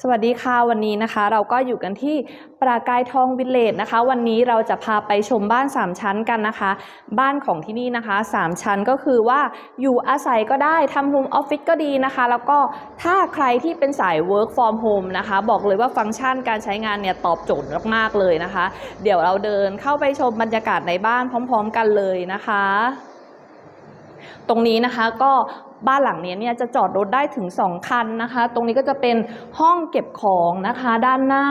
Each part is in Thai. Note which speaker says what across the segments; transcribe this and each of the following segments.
Speaker 1: สวัสดีค่ะวันนี้นะคะเราก็อยู่กันที่ปรากายทองวิลเลจนะคะ วันนี้เราจะพาไปชมบ้าน 3 ชั้นกันนะคะ บ้านของที่นี่นะคะ 3 ชั้นก็คือว่าอยู่อาศัยก็ได้ทำโฮมออฟฟิศก็ดีนะคะ แล้วก็ถ้าใครที่เป็นสาย work from home นะคะ บอกเลยว่าฟังก์ชันการใช้งานเนี่ยตอบโจทย์มากๆเลยนะคะ เดี๋ยวเราเดินเข้าไปชมบรรยากาศในบ้านพร้อม ๆ กันเลยนะคะตรงนี้นะคะก็ บ้านหลังนี้เนี่ยจะจอดรถได้ถึง 2 คันนะคะ ตรงนี้ก็จะเป็นห้องเก็บของนะคะ ด้านหน้า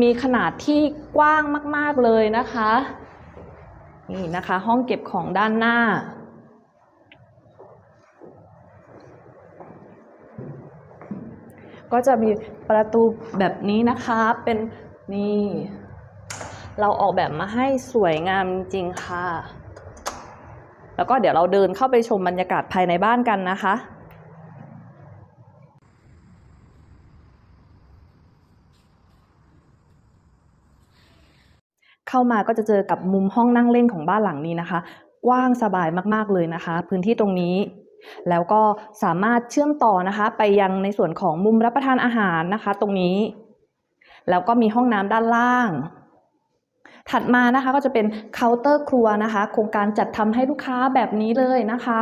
Speaker 1: มีขนาดที่กว้างมาก ๆเลยนะคะนี่นะคะ ห้องเก็บของด้านหน้าก็จะมีประตูแบบนี้นะคะเป็นนี่ เราออกแบบมาให้สวยงามจริงค่ะ แล้วก็เดี๋ยวเราเดินเข้าไปชมบรรยากาศภายในบ้านกันนะคะเข้ามาก็จะเจอกับมุมห้องนั่งเล่นของบ้านหลังนี้นะคะ กว้างสบายมากๆเลยนะคะ พื้นที่ตรงนี้ แล้วก็สามารถเชื่อมต่อนะคะ ไปยังในส่วนของมุมรับประทานอาหารนะคะ ตรงนี้ แล้วก็มีห้องน้ำด้านล่าง ถัดมานะคะก็จะเป็นเคาน์เตอร์ครัวนะคะ โครงการจัดทำให้ลูกค้าแบบนี้เลยนะคะ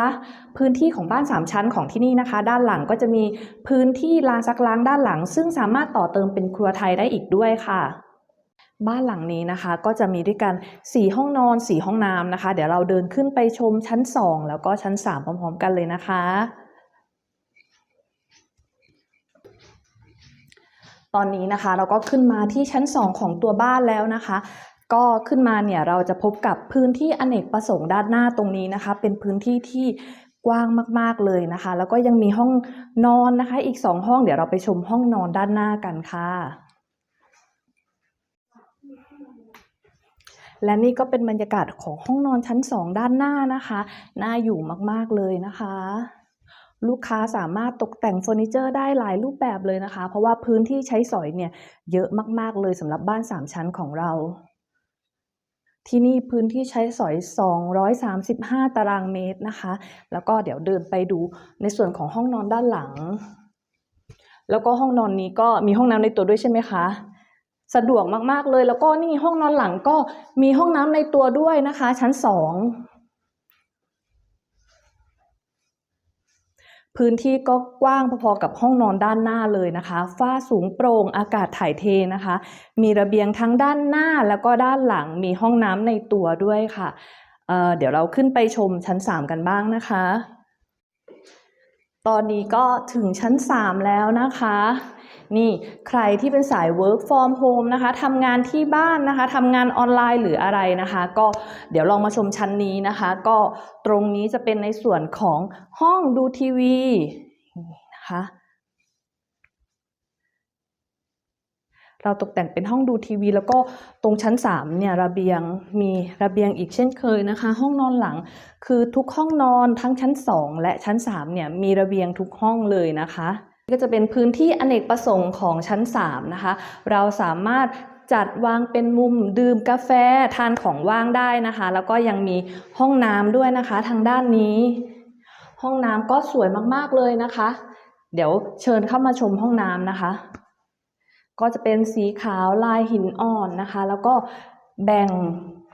Speaker 1: พื้นที่ของบ้าน 3 ชั้นของที่นี่นะคะ ด้านหลังก็จะมีพื้นที่ลานซักล้างด้านหลัง ซึ่งสามารถต่อเติมเป็นครัวไทยได้อีกด้วยค่ะบ้านหลังนี้นะคะก็จะมีด้วยกัน 4 ห้องนอน 4 ห้องน้ำนะคะ เดี๋ยวเราเดินขึ้นไปชมชั้น 2 แล้วก็ชั้น 3 พร้อม ๆ กันเลยนะคะ ตอนนี้นะคะเราก็ขึ้นมาที่ชั้น 2 ของตัวบ้านแล้วนะคะ ก็ขึ้นมาเนี่ยเราจะพบกับพื้นที่อเนกประสงค์ด้านหน้าตรงนี้นะคะ เป็นพื้นที่ที่กว้างมากๆเลยนะคะ แล้วก็ยังมีห้องนอนนะคะ อีก2ห้องเดี๋ยวเราไปชมห้องนอนด้านหน้ากันค่ะ และนี่ก็เป็นบรรยากาศของห้องนอนชั้น2ด้านหน้านะคะน่าอยู่มากๆเลยนะคะ ลูกค้าสามารถตกแต่งเฟอร์นิเจอร์ได้หลายรูปแบบเลยนะคะ เพราะว่าพื้นที่ใช้สอยเนี่ยเยอะมากๆเลยสำหรับบ้าน3ชั้นของเรา ที่นี่พื้นที่ใช้สอย 235 ตารางเมตรนะคะ แล้วก็เดี๋ยวเดินไปดูในส่วนของห้องนอนด้านหลัง แล้วก็ห้องนอนนี้ก็มีห้องน้ำในตัวด้วยใช่ไหมคะ สะดวกมากๆเลย แล้วก็นี่ห้องนอนหลังก็มีห้องน้ำในตัวด้วยนะคะ ชั้นสอง พื้นที่ก็กว้างพอๆกับห้องนอนด้านหน้าเลยนะคะ ฝ้าสูงโปร่งอากาศถ่ายเทนะคะ มีระเบียงทั้งด้านหน้าแล้วก็ด้านหลังมีห้องน้ำในตัวด้วยค่ะเเดี๋ยวเราขึ้นไปชมชั้น 3 กันบ้างนะคะ ตอนนี้ก็ถึงชั้น 3 แล้วนะคะ นี่ใครที่เป็นสาย work from home นะคะทำงานที่บ้านนะคะทำงานออนไลน์หรืออะไรนะคะ ก็เดี๋ยวลองมาชมชั้นนี้นะคะ ก็ตรงนี้จะเป็นในส่วนของห้องดูทีวีนี่นะคะ เราตกแต่งเป็นห้องดูทีวี แล้วก็ตรงชั้น3เนี่ยระเบียงมีระเบียงอีกเช่นเคยนะคะ ห้องนอนหลังคือทุกห้องนอนทั้งชั้น 2 และชั้น3เนี่ยมีระเบียงทุกห้องเลยนะคะก็จะเป็นพื้นที่อเนกประสงค์ของชั้น 3 นะคะ เราสามารถจัดวางเป็นมุมดื่มกาแฟทานของว่างได้นะคะ แล้วก็ยังมีห้องน้ำด้วยนะคะ ทางด้านนี้ ห้องน้ำก็สวยมากๆเลยนะคะ เดี๋ยวเชิญเข้ามาชมห้องน้ำนะคะ ก็จะเป็นสีขาวลายหินอ่อนนะคะ แล้วก็แบ่ง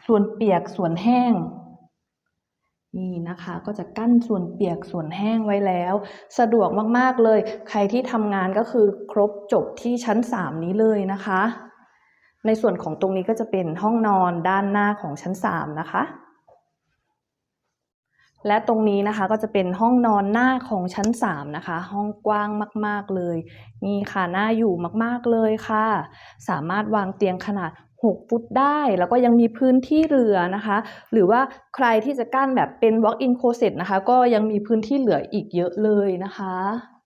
Speaker 1: ส่วนเปียกส่วนแห้งนี่นะคะก็จะกั้นส่วนเปียกส่วนแห้งไว้แล้ว สะดวกมากๆเลย ใครที่ทำงานก็คือครบจบที่ชั้น 3 นี้เลยนะคะ ในส่วนของตรงนี้ก็จะเป็นห้องนอนด้านหน้าของชั้น 3 นะคะ และตรงนี้นะคะก็จะเป็นห้องนอนหน้าของชั้น 3 นะคะ ห้องกว้างมาก ๆ เลย นี่ค่ะน่าอยู่มากๆเลยค่ะ สามารถวางเตียงขนาด 6 ฟุตได้ แล้วก็ยังมีพื้นที่เหลือนะคะ หรือว่าใครที่จะกั้นแบบเป็น walk-in closet นะคะ ก็ยังมีพื้นที่เหลืออีกเยอะเลยนะคะ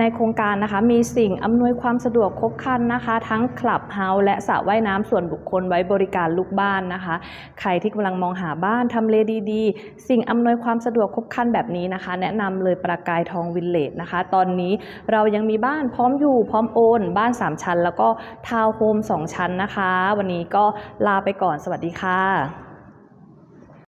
Speaker 1: ในโครงการนะคะมีสิ่งอำนวยความสะดวกครบครันนะคะ ทั้งคลับเฮาส์และสระว่ายน้ำส่วนบุคคลไว้บริการลูกบ้านนะคะ ใครที่กำลังมองหาบ้านทำเลดีๆ สิ่งอำนวยความสะดวกครบครันแบบนี้นะคะ แนะนำเลยประกายทองวิลเลจนะคะ ตอนนี้เรายังมีบ้านพร้อมอยู่พร้อมโอน บ้าน 3 ชั้น แล้วก็ทาวน์โฮม2ชั้นนะคะ วันนี้ก็ลาไปก่อนสวัสดีค่ะ